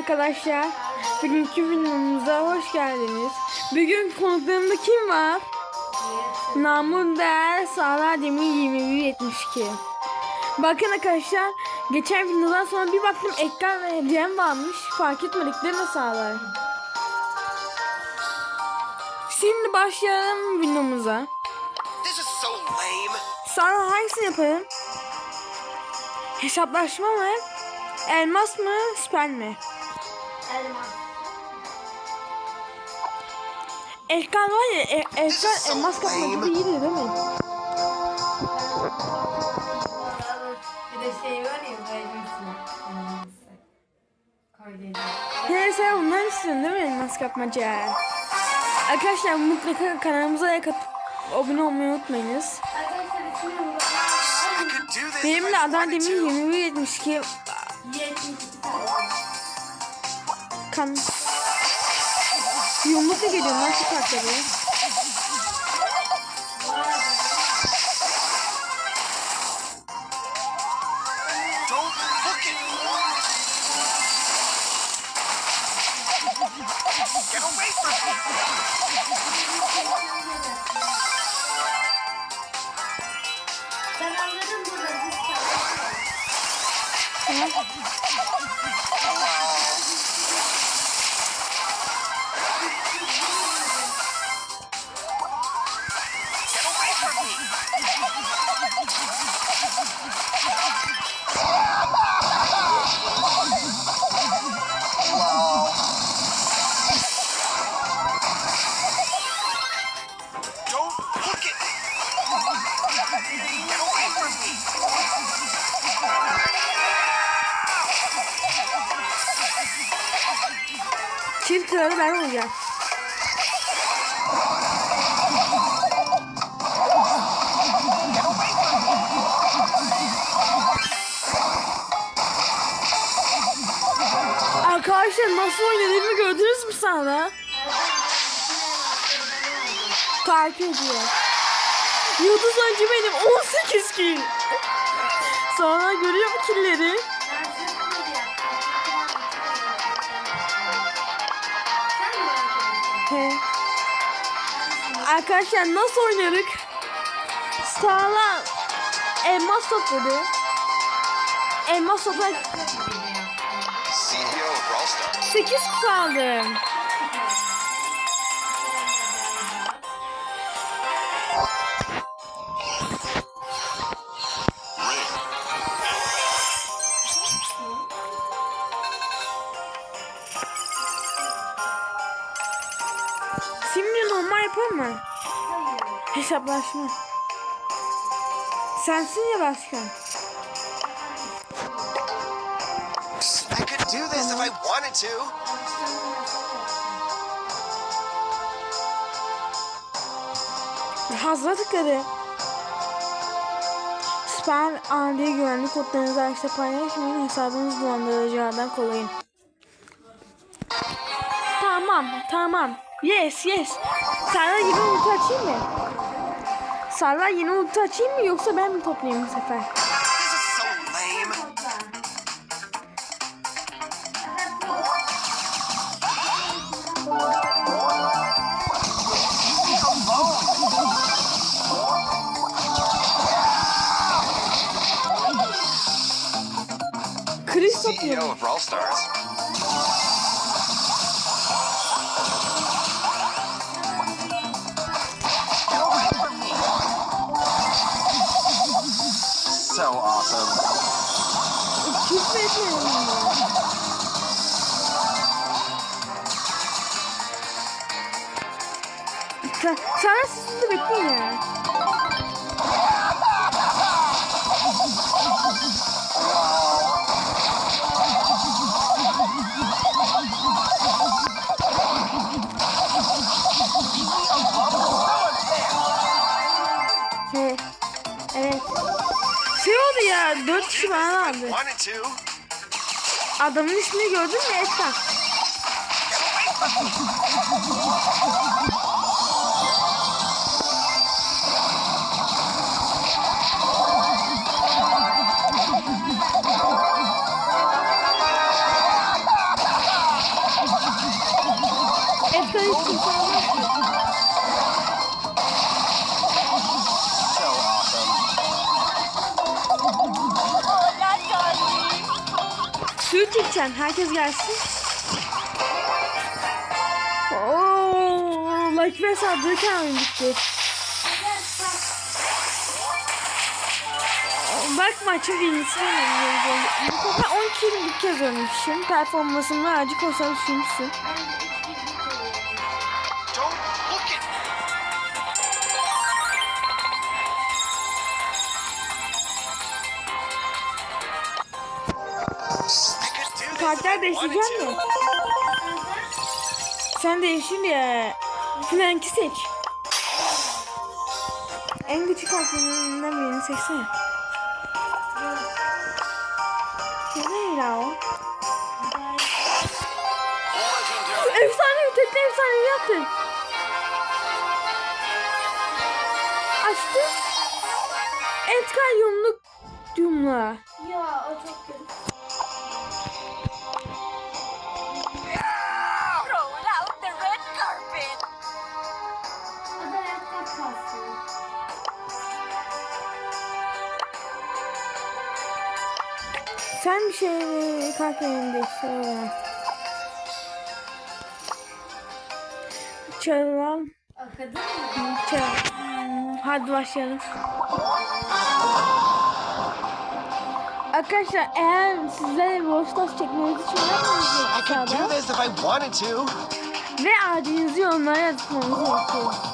arkadaşlar. Bugünkü videomuza hoş geldiniz. Bugün konuklarımda kim var? Namur Değer Sağlar Demir 2172. Bakın arkadaşlar geçen videodan sonra bir baktım ekran ve hediyem varmış. Fark etmedik değil mi Sağlar? Şimdi başlayalım videomuza. So. Sağlar hangisini yapalım? Hesaplaşma mı? Elmas mı? Süper mi? Elma. Erkan var ya, er, Erkan elmas kapma gibi iyiydi değil mi? Bir de. Neyse bunlar istiyorsun değil mi elmas kapmaca? Arkadaşlar mutlaka kanalımıza like atıp abone olmayı unutmayınız. Benimle adam demin 21 72 72 kan. Yumrukla geliyorum lan şu kartları. Ben anladım burada olacağım. Arkadaşlar nasıl oynadığımı gördünüz mü sana? Takip ediyor. Yıldız önce benim 18 kill. Sonra görüyor mu killleri? Arkadaşlar nasıl oynarık? Sağlam. Elmas topladı. Elmas topladı. CEO of Brawl Stars. 8 kaldı. Hesaplaşma. Sensin ya başkan. I could do this if I wanted to. Hazla tıkladı. Süper adi güvenlik kodlarınızı araçta paylaşmayın. Hesabınız dolandırıcılardan koruyun. Tamam, tamam. Yes, yes. Sarla yine ulti açayım mı? Sarla yine ulti açayım mı yoksa ben mi toplayayım bu sefer? This is So awesome. Küfür etmeyelim ya. Sen, sana sizin de bekleyin ya. kişi bana vardı. Adamın ismini gördün mü Esra? Esra hiç kimse. Suyu çekeceksin. Herkes gelsin. Oo, like ve saldırırken bitti. Bak maçın birincisi benim. Bu sefer 10 kill bir kez oynamışım. Performansımla acı olsam düşünmüşsün. Karakter to. mi? Sen değiştir ya. Frank'i seç. En güçlü karakterlerinden birini seçsene. Ne ya o? Efsane tekne efsane yaptın. Açtı. Etkal yumluk yumla. Ya o çok kötü. Şey karakterini değiştir o zaman. Çalalım. Akadın mı? Çal. Hadi başlayalım. Arkadaşlar eğer sizlere Stars çekmeniz için do aşağıda ve adınızı yorumlara yazmanız gerekiyor.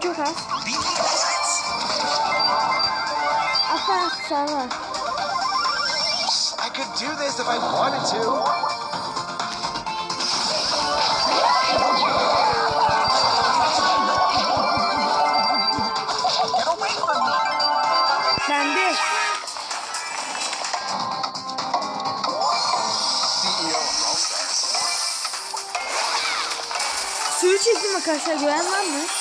Canım çok az. Asla sana. I could do this if I wanted to. Bende. Suyu çektim arkadaşlar. Gören var mı?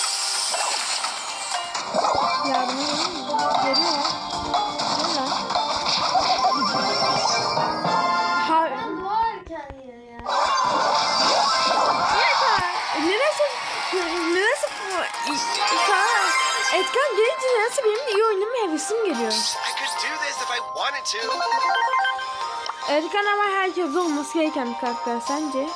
Wanted to. Etkan ama herkes olması gereken bir karakter sence?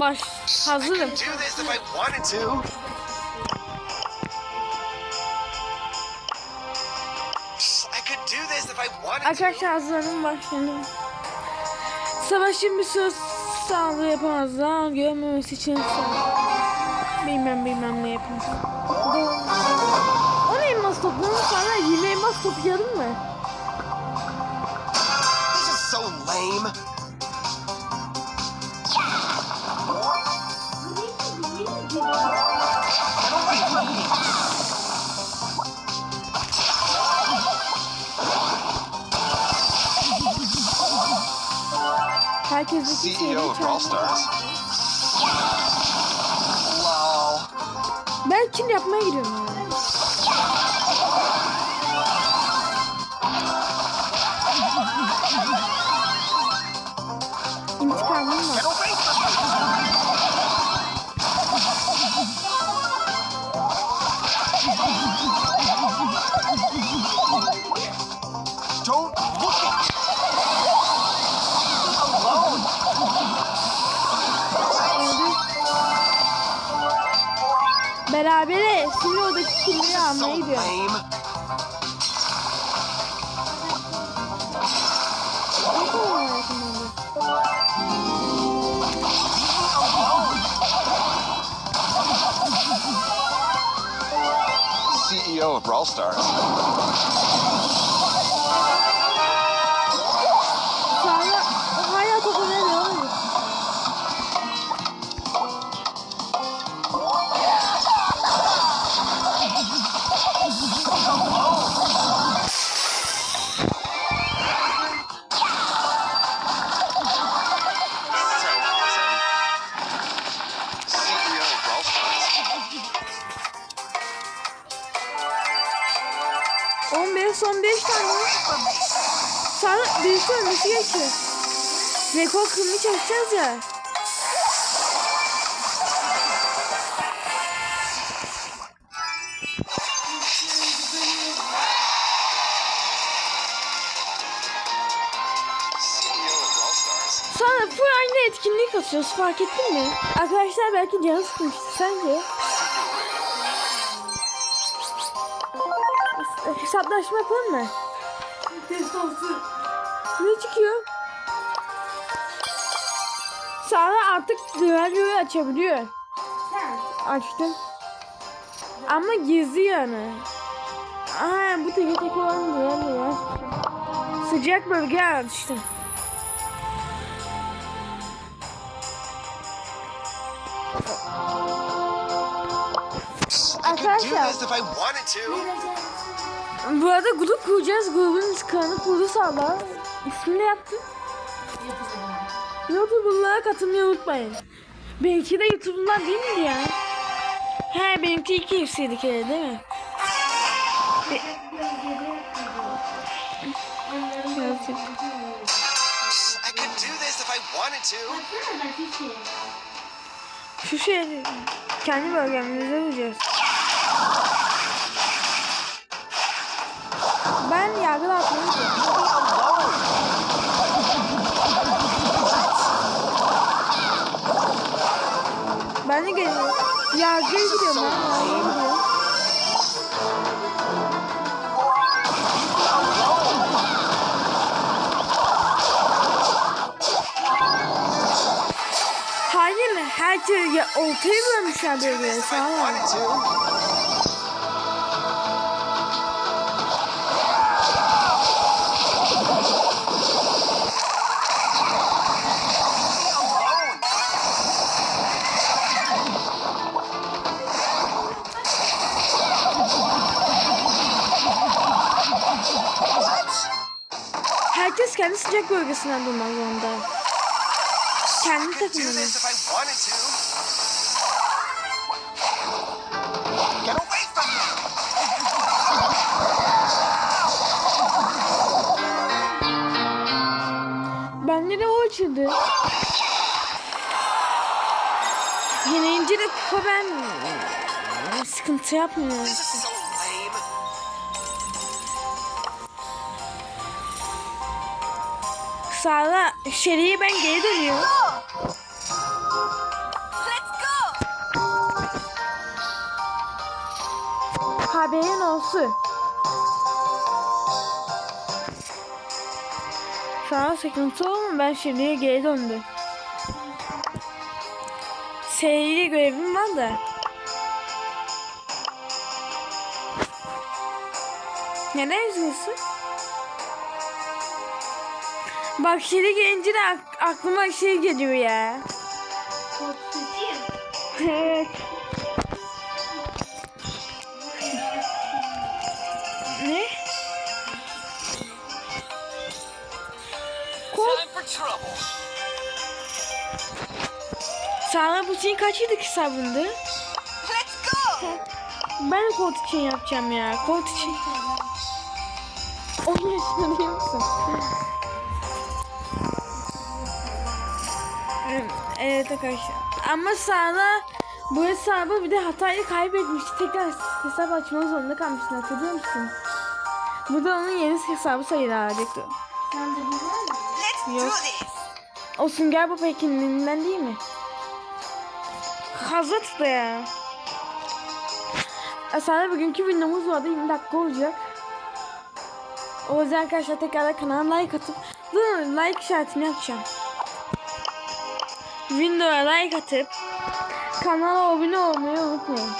Baş hazırım. Arkadaşlar hazırlanın başlayalım. Savaşın bir söz sağlığı yapamazlar. Görmemesi için bilmem bilmem ne yapın. On elmas toplanır sonra 20 elmas toplayalım mı? This is so lame. Herkesteki şeyleri. Lol. Ben kim yapmaya gidiyorum yani. İntikamım var. yeah, so maybe. lame. CEO of Brawl Stars. Son 5 tane. Sonra birisi ölmesi geçiyor. Rekor kırmaya çalışacağız ya. Sonra full aynı etkinliği kasıyoruz fark ettin mi? Arkadaşlar belki canı sıkmıştı sence? Hesaplaşma yapalım mı? Test olsun. Ne çıkıyor? Sonra artık radyoyu açabiliyor. Sen. Açtım. Ama gizli yani. Aa bu tek tek olan diyor ya. Sıcak bölge açtım. Arkadaşlar bu arada grup kuracağız. Grubun kanı kurdu sağlar. İsmini yaptım. YouTuber'lara katılmayı unutmayın. Benimki de YouTuber'lar değil miydi ya? He benimki iki ifsiydi kere değil mi? Be-. Şu şey kendi bölgemizde olacağız. Atmayı gidiyorum. Ben de geliyorum. Yargıya gidiyorum ben. Yargıya gidiyorum. Hayır, herkes ya ortaya bölmüşler I sağ ol. Kendi sıcak bölgesinden durmak zorunda. Kendi takımını. Bende de o açıldı. Yenilince de kupa ben sıkıntı yapmıyorum. Sağla şeriye ben geri dönüyorum. Haberin olsun. Sana sıkıntı olma ben şeriye geri döndüm. Seyirci görevim var da. Neden üzgünsün? Bak şeri gelince de ak- aklıma şey geliyor ya. Korkutucuyum. Evet. ne? Trouble. Sana bu için kaç yıllık hesabındı? Let's go! Ben de kod için yapacağım ya. Kod için. 10 yaşında değil misin? Evet arkadaşlar. Ama sana bu hesabı bir de hatayı kaybetmişti. Tekrar hesap açmak zorunda kalmıştın hatırlıyor musun? Bu da onun yeni hesabı sayılacaktı. Sen de bu Yok. O Sünger Baba ekininden değil mi? Hazret da ya. Aslında bugünkü videomuz vardı 20 dakika olacak. O yüzden arkadaşlar tekrar kanala like atıp dur like işaretini açacağım. Videoya like atıp kanala abone olmayı unutmayın.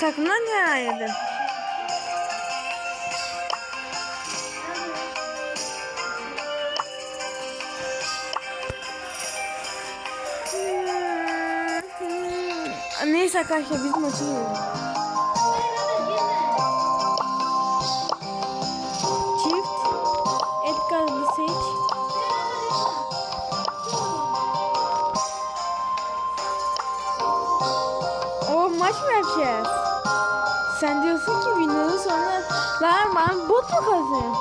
Takımdan ne ayrıldı? Neyse arkadaşlar biz maçı yiyelim. Yapacağız? Sen diyorsun ki videonun sonra lan ben bot mu?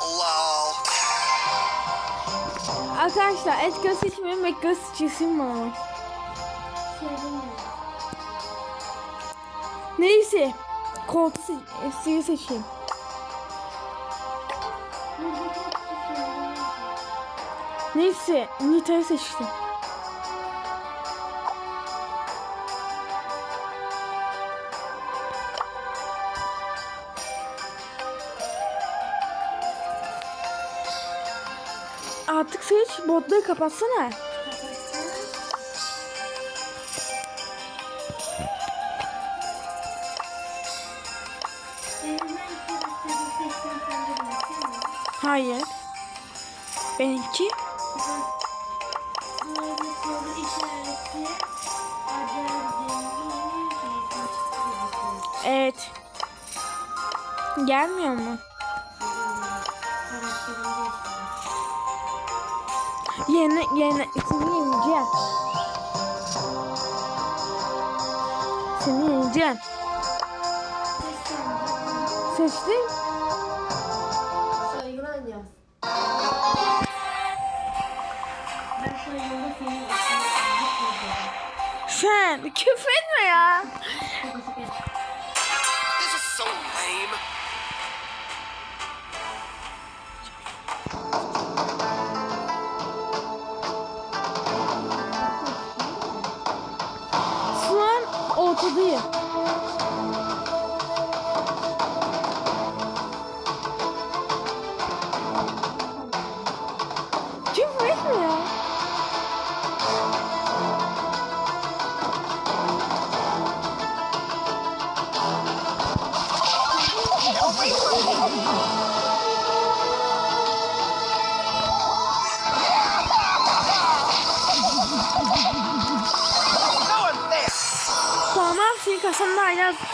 Lol. Arkadaşlar Edgar seçmiyorum Edgar seçilsin bana. Neyse. Koltuğu se- suyu seçeyim. Neyse. Nita'yı seçtim. Botları kapatsana. Hayır. Benimki. Evet. Gelmiyor mu? Yeni yeni seni yeneceğim. Seni yeneceğim. Seçtin. Sen küfür etme ya.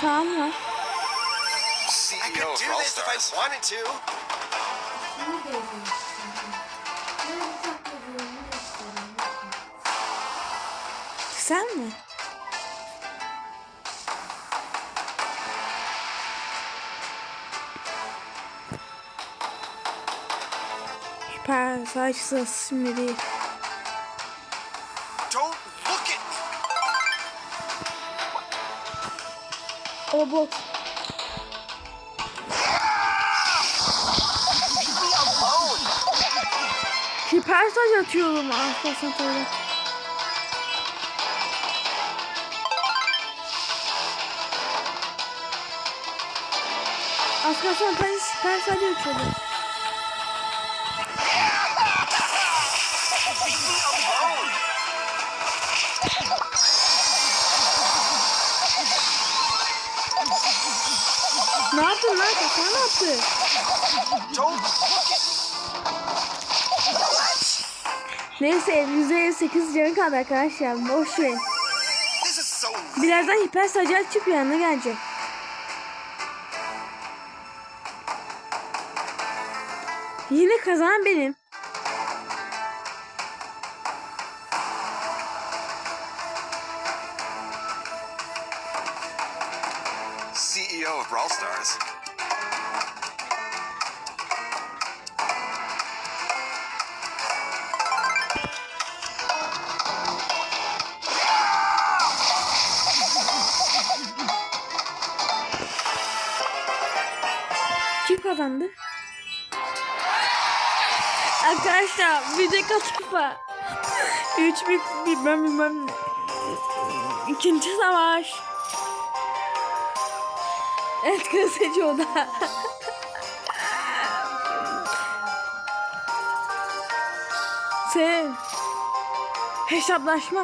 Sağım var. I could do this if I wanted to. Sen mi? Süper saç şimdi değil. O bot. Süper saç atıyorum arkadaşlar tabii. Arkadaşlar ben süper saç atıyorum. Yaptın lan? Sen ne yaptın? Neyse %8 canı kaldı arkadaşlar. Boş ver. Birazdan hiper sacar çıkıp yanına gelecek. Yine kazanan benim. Kazandı? Arkadaşlar bir de kaç kupa? Üç bir bilmem bilmem. İkinci savaş. Evet kısacı o da. Sev. Hesaplaşma.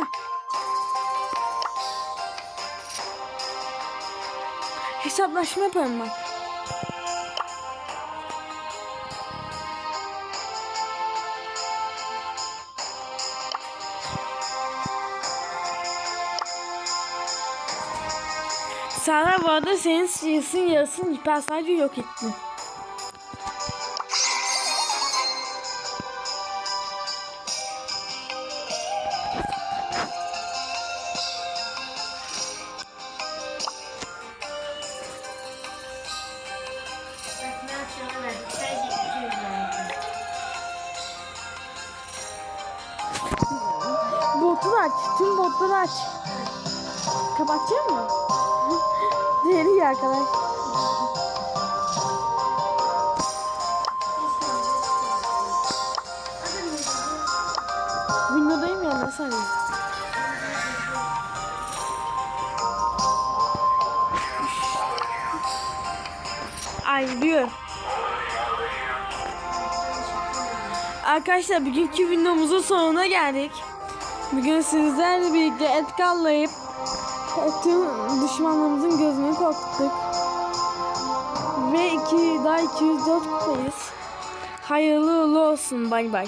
Hesaplaşma yapalım bak. Sara bu arada senin yarısın yarısın hiper yok etti. Da aç. Tüm botları aç. Kapatacak mı? Deli ya arkadaş. Window'dayım ya nasıl arayayım? Ayrılıyor. Arkadaşlar bugünkü videomuzun sonuna geldik. Bugün sizlerle birlikte et kallayıp tüm düşmanlarımızın gözünü korkuttuk. Ve iki, daha 204 kupayız. Hayırlı olsun. Bay bay.